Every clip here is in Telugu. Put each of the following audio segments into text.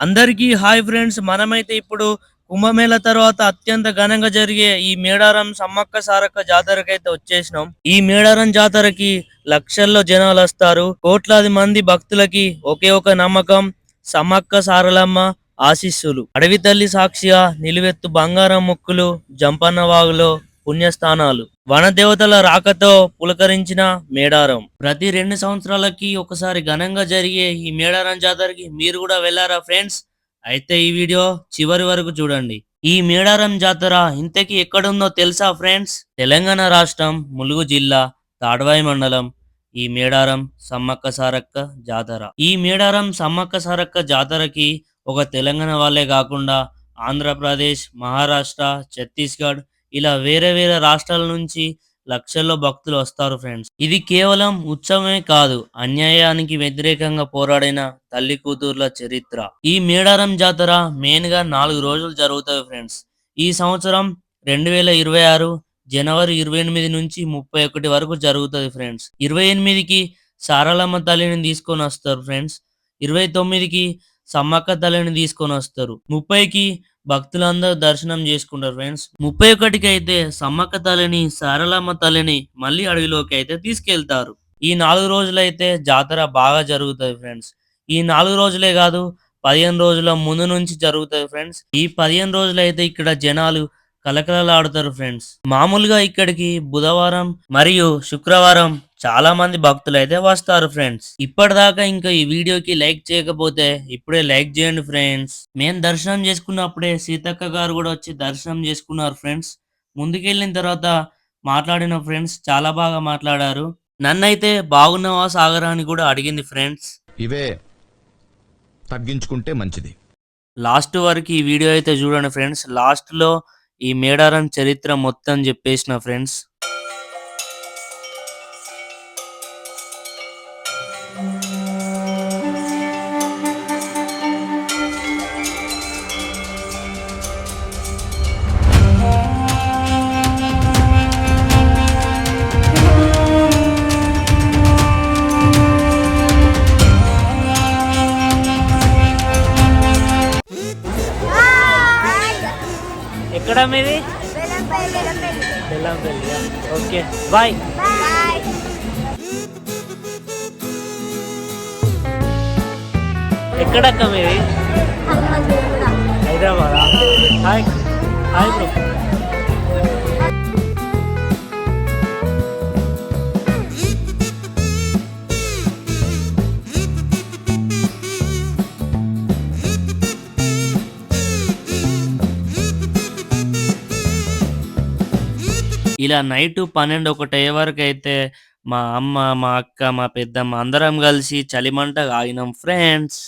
అందరికీ హాయ్ ఫ్రెండ్స్. మనమైతే ఇప్పుడు కుంభమేళ తర్వాత అత్యంత ఘనంగా జరిగే ఈ మేడారం సమ్మక్క సారక్క జాతరకి అయితే వచ్చేసినాం. ఈ మేడారం జాతరకి లక్షల్లో జనాలు వస్తారు. కోట్లాది మంది భక్తులకి ఒకే ఒక నమ్మకం సమ్మక్క సారలమ్మ ఆశీస్సులు. అడవి తల్లి సాక్షిగా నిలువెత్తు బంగారం ముక్కులు జంపన్న వాగులో పుణ్యస్థానాలు. వనదేవతల రాకతో పులకరించిన మేడారం. ప్రతి రెండు సంవత్సరాలకి ఒకసారి ఘనంగా జరిగే ఈ మేడారం జాతరకి మీరు కూడా వెళ్ళారా ఫ్రెండ్స్? అయితే ఈ వీడియో చివరి వరకు చూడండి. ఈ మేడారం జాతర ఇంతకీ ఎక్కడుందో తెలుసా ఫ్రెండ్స్? తెలంగాణ రాష్ట్రం ములుగు జిల్లా తాడవాయి మండలం. ఈ మేడారం సమ్మక్క సారక్క జాతర. ఈ మేడారం సమ్మక్క సారక్క జాతరకి ఒక తెలంగాణ వాళ్ళే కాకుండా ఆంధ్రప్రదేశ్ మహారాష్ట్ర ఛత్తీస్గఢ్ ఇలా వేరే వేరే రాష్ట్రాల నుంచి లక్షల్లో భక్తులు వస్తారు ఫ్రెండ్స్. ఇది కేవలం ఉత్సవమే కాదు అన్యాయానికి వ్యతిరేకంగా పోరాడిన తల్లి కూతుర్ల చరిత్ర. ఈ మేడారం జాతర మెయిన్గా నాలుగు రోజులు జరుగుతాయి ఫ్రెండ్స్. ఈ సంవత్సరం రెండు వేల ఇరవై ఆరు జనవరి ఇరవై ఎనిమిది నుంచి ముప్పై ఒకటి వరకు జరుగుతుంది ఫ్రెండ్స్. ఇరవై ఎనిమిదికి సారలమ్మ తల్లిని తీసుకొని వస్తారు ఫ్రెండ్స్. ఇరవై తొమ్మిదికి సమ్మక్క తల్లిని తీసుకొని వస్తారు. ముప్పైకి భక్తులందరూ దర్శనం చేసుకుంటారు ఫ్రెండ్స్. ముప్పై ఒకటికి అయితే సమ్మక్క తల్లిని సారలమ్మ తల్లిని మళ్ళీ అడవిలోకి అయితే తీసుకెళ్తారు. ఈ నాలుగు రోజులైతే జాతర బాగా జరుగుతుంది ఫ్రెండ్స్. ఈ నాలుగు రోజులే కాదు పదిహేను రోజుల ముందు నుంచి జరుగుతుంది ఫ్రెండ్స్. ఈ పదిహేను రోజులు అయితే ఇక్కడ జనాలు కలకలలాడుతారు ఫ్రెండ్స్ మామూలుగా ఇక్కడికి బుధవారం మరియు శుక్రవారం చాలా మంది భక్తులు అయితే వస్తారు ఫ్రెండ్స్ ఇప్పటిదాకా ఇంకా ఈ వీడియోకి లైక్ చేయకపోతే ఇప్పుడే లైక్ చేయండి ఫ్రెండ్స్ మేము దర్శనం చేసుకున్నప్పుడే సీతక్క గారు కూడా వచ్చి దర్శనం చేసుకున్నారు ఫ్రెండ్స్ ముందుకెళ్ళిన తర్వాత మాట్లాడిన ఫ్రెండ్స్ చాలా బాగా మాట్లాడారు. నన్నైతే బాగున్నావా సాగరా అని కూడా అడిగింది ఫ్రెండ్స్ ఇవే తగ్గించుకుంటే మంచిది. లాస్ట్ వరకు ఈ వీడియో అయితే చూడండి ఫ్రెండ్స్ లాస్ట్లో ఈ మేడారం చరిత్ర మొత్తం చెప్పేసిన ఫ్రెండ్స్ ఎక్కడ మీది? బెల్లంపల్లి ఓకే. బాయ్. ఎక్కడక్క మీది? హైదరాబాద్? హాయ్. Hi bro. ఇలా నైట్ పన్నెండు ఒకటి అయ్యే వరకు అయితే మా అమ్మ మా అక్క మా పెద్దమ్మ అందరం కలిసి చలిమంట ఆగినాం ఫ్రెండ్స్.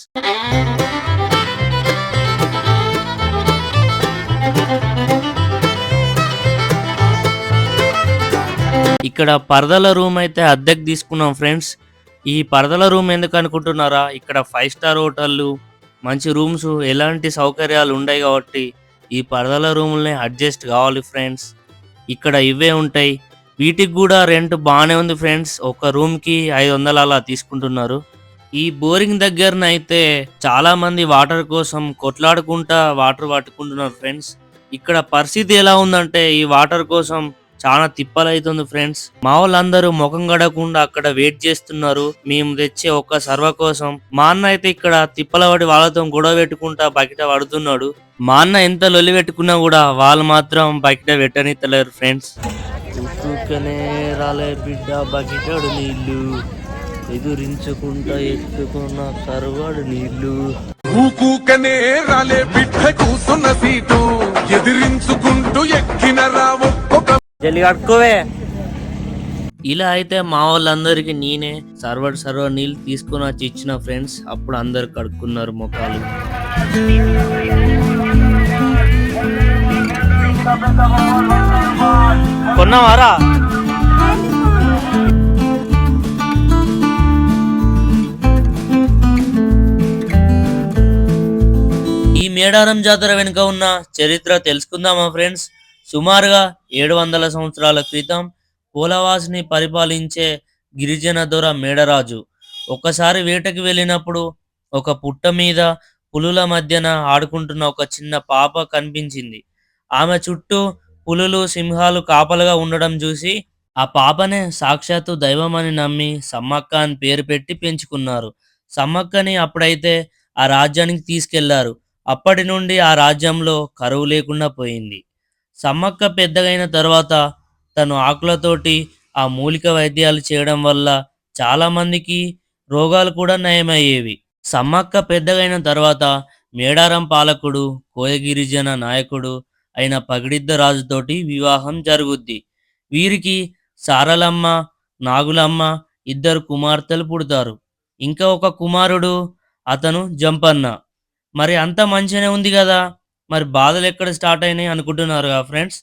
ఇక్కడ పరదల రూమ్ అయితే అద్దెకు తీసుకున్నాం ఫ్రెండ్స్. ఈ పరదల రూమ్ ఎందుకు అనుకుంటున్నారా? ఇక్కడ ఫైవ్ స్టార్ హోటళ్ళు మంచి రూమ్స్ ఎలాంటి సౌకర్యాలు ఉండవు కాబట్టి ఈ పరదల రూముల్ని అడ్జస్ట్ కావాలి ఫ్రెండ్స్. ఇక్కడ ఇవే ఉంటాయి. వీటికి కూడా రెంట్ బాగానే ఉంది ఫ్రెండ్స్. ఒక రూమ్కి ఐదు వందలు అలా తీసుకుంటున్నారు. ఈ బోరింగ్ దగ్గరన అయితే చాలా మంది వాటర్ కోసం కొట్లాడుకుంటా వాటర్ పట్టుకుంటున్నారు ఫ్రెండ్స్. ఇక్కడ పరిస్థితి ఎలా ఉందంటే ఈ వాటర్ కోసం చాలా తిప్పలైతుంది ఫ్రెండ్స్. మా వాళ్ళందరూ ముఖం గడకుండా అక్కడ వెయిట్ చేస్తున్నారు. మేము తెచ్చే ఒక్క సర్వ కోసం. మా అన్న అయితే ఇక్కడ తిప్పలవాడి వాళ్ళతో గొడవ పెట్టుకుంటా బయట పడుతున్నాడు. మా అన్న ఎంత లొల్లి పెట్టుకున్నా కూడా వాళ్ళు మాత్రం బయట పెట్టనిత్తలేరు ఫ్రెండ్స్. ఉట్టుకనే రాలే బిడ్డ బకెటాడు నీళ్ళు. ఎదురించకుండా ఎత్తుకున్న సర్వాడు నీళ్ళు. ఊకూకనే రాలే బిడ్డ కూసున్న సీటు. ఎదిరించుకుంటూ ఎక్కి జల్లి కట్టుకోవే ఇలా అయితే మా వాళ్ళందరికీ నేనే సర్వర్ సర్వర్ నీళ్ళు తీసుకొని వచ్చి ఇచ్చిన ఫ్రెండ్స్ అప్పుడు అందరు కడుక్కున్నారు ముఖాలు కొన్నావారా? ఈ మేడారం జాతర వెనుక ఉన్న చరిత్ర తెలుసుకుందామా ఫ్రెండ్స్? సుమారుగా ఏడు వందల సంవత్సరాల క్రితం పూలవాసిని పరిపాలించే గిరిజన దొర మేడరాజు. ఒకసారి వేటకి వెళ్ళినప్పుడు ఒక పుట్ట మీద పులుల మధ్యన ఆడుకుంటున్న ఒక చిన్న పాప కనిపించింది. ఆమె చుట్టూ పులులు సింహాలు కాపలుగా ఉండడం చూసి ఆ పాపనే సాక్షాత్తు దైవం అని నమ్మి సమ్మక్క అని పేరు పెట్టి పెంచుకున్నారు. సమ్మక్కని అప్పుడైతే ఆ రాజ్యానికి తీసుకెళ్ళారు. అప్పటి నుండి ఆ రాజ్యంలో కరువు లేకుండా పోయింది. సమ్మక్క పెద్దగైన తర్వాత తను ఆకులతోటి ఆ మూలిక వైద్యాలు చేయడం వల్ల చాలామందికి రోగాలు కూడా నయమయ్యేవి. సమ్మక్క పెద్దగైన తర్వాత మేడారం పాలకుడు కోయగిరిజన నాయకుడు అయిన పగిడిద్ద రాజుతోటి వివాహం జరుగుద్ది. వీరికి సారలమ్మ నాగులమ్మ ఇద్దరు కుమార్తెలు పుడతారు. ఇంకా ఒక కుమారుడు అతను జంపన్న. మరి అంత మంచిగానే ఉంది కదా? మరి బాధలు ఎక్కడ స్టార్ట్ అయినాయి అనుకుంటున్నారు ఫ్రెండ్స్?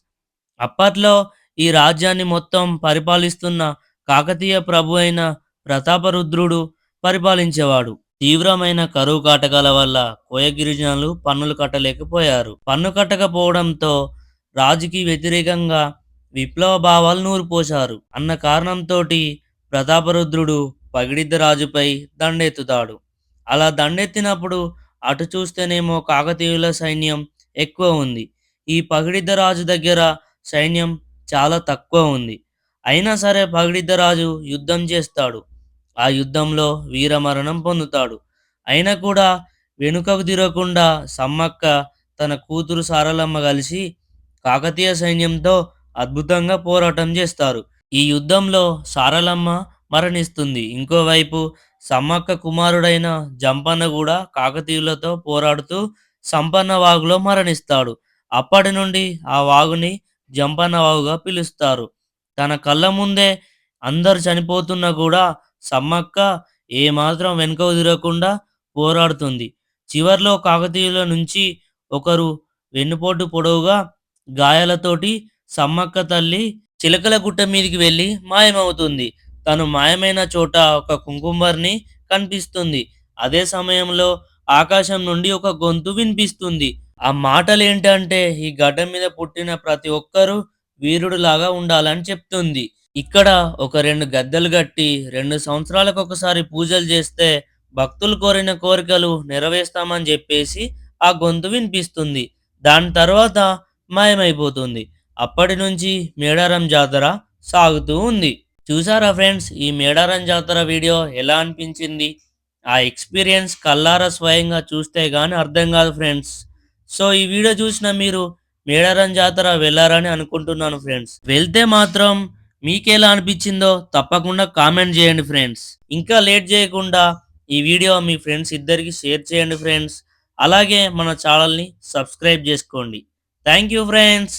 అప్పట్లో ఈ రాజ్యాన్ని మొత్తం పరిపాలిస్తున్న కాకతీయ ప్రభు అయిన ప్రతాపరుద్రుడు పరిపాలించేవాడు. తీవ్రమైన కరువు కాటకాల వల్ల కోయ గిరిజనులు పన్నులు కట్టలేకపోయారు. పన్ను కట్టకపోవడంతో రాజుకి వ్యతిరేకంగా విప్లవ భావాలు నూరిపోశారు అన్న కారణంతో ప్రతాపరుద్రుడు పగిడిద్ద రాజుపై దండెత్తుతాడు. అలా దండెత్తినప్పుడు అటు చూస్తేనేమో కాకతీయుల సైన్యం ఎక్కువ ఉంది. ఈ పగిడిద్ద రాజు దగ్గర సైన్యం చాలా తక్కువ ఉంది. అయినా సరే పగిడిద్ద రాజు యుద్ధం చేస్తాడు. ఆ యుద్ధంలో వీరమరణం పొందుతాడు. అయినా కూడా వెనుకకు తిరగకుండా సమ్మక్క తన కూతురు సారలమ్మ కలిసి కాకతీయ సైన్యంతో అద్భుతంగా పోరాటం చేస్తారు. ఈ యుద్ధంలో సారలమ్మ మరణిస్తుంది. ఇంకోవైపు సమ్మక్క కుమారుడైన జంపన్న కూడా కాకతీయులతో పోరాడుతూ సంపన్న వాగులో మరణిస్తాడు. అప్పటి నుండి ఆ వాగుని జంపన్న వాగుగా పిలుస్తారు. తన కళ్ళ ముందే అందరు చనిపోతున్నా కూడా సమ్మక్క ఏమాత్రం వెనుక తిరగకుండా పోరాడుతుంది. చివర్లో కాకతీయుల నుంచి ఒకరు వెన్నుపోటు పొడవుగా గాయాలతోటి సమ్మక్క తల్లి చిలకల గుట్ట మీదికి వెళ్ళి మాయమవుతుంది. తను మాయమైన చోట ఒక కుంకుమర్ని కనిపిస్తుంది. అదే సమయంలో ఆకాశం నుండి ఒక గొంతు వినిపిస్తుంది. ఆ మాటలు ఏంటంటే ఈ గడ్డ మీద పుట్టిన ప్రతి ఒక్కరూ వీరుడులాగా ఉండాలని చెప్తుంది. ఇక్కడ ఒక రెండు గద్దెలు కట్టి రెండు సంవత్సరాలకు ఒకసారి పూజలు చేస్తే భక్తులు కోరిన కోరికలు నెరవేర్స్తామని చెప్పేసి ఆ గొంతు వినిపిస్తుంది. దాని తర్వాత మాయమైపోతుంది. అప్పటి నుంచి మేడారం జాతర సాగుతూ ఉంది. చూసారా ఫ్రెండ్స్ ఈ మేడారం జాతర వీడియో ఎలా అనిపించింది? ఆ ఎక్స్పీరియన్స్ కల్లారా స్వయంగా చూస్తే కానీ అర్థం కాదు ఫ్రెండ్స్. సో ఈ వీడియో చూసిన మీరు మేడారం జాతర వెళ్ళారని అనుకుంటున్నాను ఫ్రెండ్స్. వెళ్తే మాత్రం మీకు ఎలా అనిపించిందో తప్పకుండా కామెంట్ చేయండి ఫ్రెండ్స్. ఇంకా లేట్ చేయకుండా ఈ వీడియో మీ ఫ్రెండ్స్ ఇద్దరికి షేర్ చేయండి ఫ్రెండ్స్. అలాగే మన ఛానల్ని సబ్స్క్రైబ్ చేసుకోండి. Thank you friends.